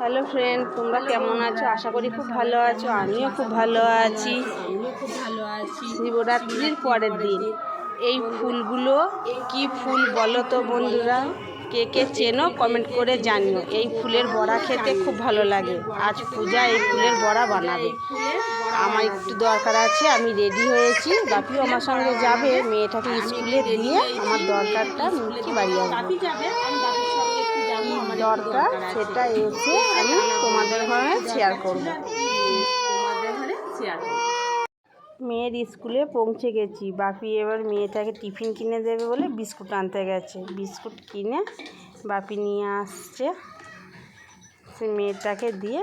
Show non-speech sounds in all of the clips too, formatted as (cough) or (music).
Hello friend, তোমরা কেমন আছো? আশা করি খুব ভালো আছো, আমিও খুব ভালো আছি। খুব ভালো আছি শিবরাত্রির পরের দিন। এই ফুলগুলো কি ফুল বলো তো বন্ধুরা? কে কে চেনো কমেন্ট করে জানিও। এই ফুলের বড়া খেতে খুব ভালো লাগে। আজ পূজা এই ফুলের বড়া বানাবে। আমার একটু দরকার আছে, আমি রেডি হয়েছি। বাপিও আমার সঙ্গে যাবে। মেয়েটাকে স্কুলে দিয়ে আমার দরকারটা মুখে বাড়ি যাবে আমি বাপির সঙ্গে একটু যাব কি আমার দরকার সেটা এসে আমি তোমাদের ঘরে শেয়ার করব। তোমাদের ঘরে শেয়ার মেয়ের স্কুলে পৌঁছে গেছি। বাপি এবার মেয়েটাকে টিফিন কিনে দেবে বলে বিস্কুট আনতে গেছে। বিস্কুট কিনে বাপি নিয়ে আসছে। সে মেয়েটাকে দিয়ে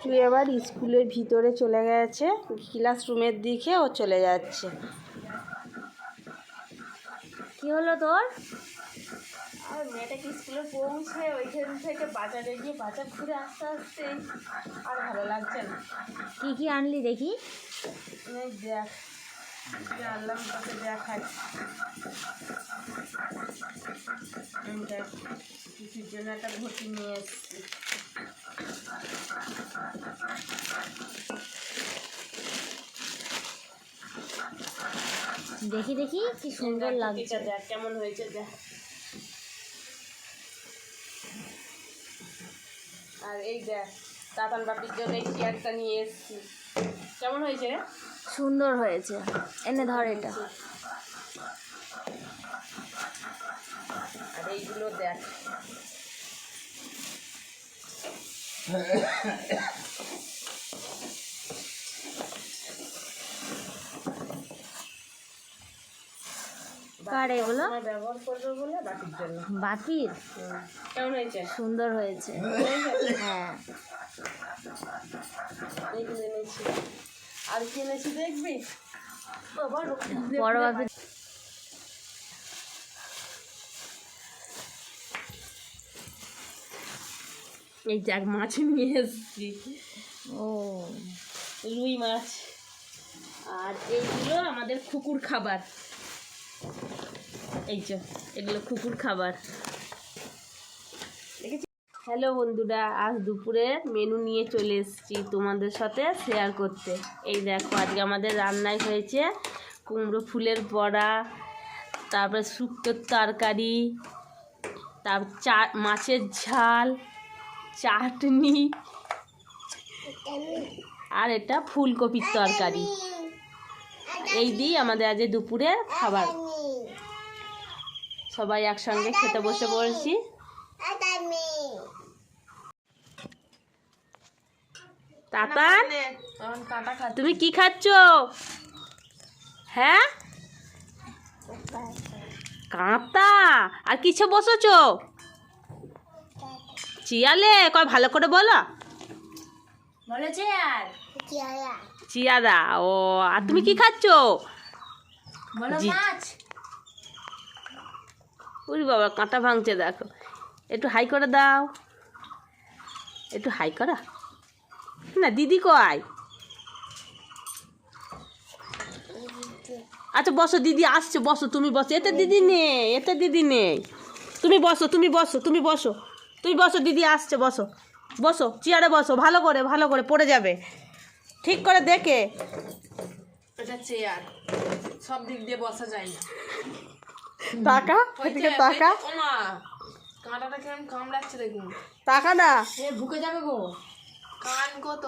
তুই এবার স্কুলের ভিতরে চলে গেছে। ক্লাসরুমের দিকে ও চলে যাচ্ছে। কি হলো তোর? আর মেয়েটাকে স্কুলে পৌঁছে ওইখান থেকে বাজারে গিয়ে বাজার ঘুরে আসতে আসতে আর ভালো লাগছে না। কী কী আনলি দেখি? দেখ জানলাম তোকে দেখাই। দেখ কিছুর জন্য একটা ঘটি নিয়ে এসছি। দেখি দেখি কি সুন্দর লাগছে। দেখ কেমন হয়েছে দেখ। আর এই দেখ তাতান বাপির জন্য এই চেয়ারটা নিয়ে এসেছি। কেমন হয়েছে রে? সুন্দর হয়েছে। এনে ধর এটা। আর এইগুলো দেখ (laughs) কার এগুলো আমার ব্যবহার করবে বলে বাপির জন্য বাপির হুম। কেমন হয়েছে? সুন্দর হয়েছে। হ্যাঁ। আর কি এনেছি দেখবি? বড় বাপির এই দেখ মাছ নিয়ে এসছি। ও। রুই মাছ। আর এইগুলো আমাদের কুকুর খাবার। এই যে, এগুলো কুকুর খাবার। হ্যালো বন্ধুরা, আজ দুপুরে মেনু নিয়ে চলে এসেছি তোমাদের সাথে শেয়ার করতে। এই দেখো, আজকে আমাদের রান্নায় হয়েছে কুমড়ো ফুলের বড়া, তারপরে শুক্তোর তরকারি তারপর চা, মাছের ঝাল, চাটনি আর এটা ফুলকপির তরকারি। এই দিয়ে আমাদের আজ দুপুরে খাবার। সবাই একসঙ্গে খেতে বসে পড়েছি। তাতান তুমি কি খাচ্ছ? হ্যাঁ? কাঁতা আর কিছু বসেছ? চিয়ালে কয় ভালো করে বলো। চিয়ারা। ও আর তুমি কি খাচ্ছ? বলো মাছ। উরি বাবা, কাঁটা ভাঙছে, দেখো। একটু হাই করে দাও। একটু হাই করা? না, দিদি কয়? আচ্ছা বসো, দিদি আসছে, বসো, তুমি বসো। এতে দিদি নেই, এতে দিদি নেই। তুমি বসো তুমি বসো তুমি বসো। তুমি বসো, দিদি আসছে, বসো। বসো, চেয়ারে বসো, ভালো করে ভালো করে, পড়ে যাবে। ঠিক করে দেখে। এটা চেয়ার, সব দিক দিয়ে বসা যায় না। টাকা? এদিকে টাকা? কাঁটাটা কেমন কামড়াচ্ছে দেখুন। টাকা না। এ ঢুকে যাবে গো। কান কত?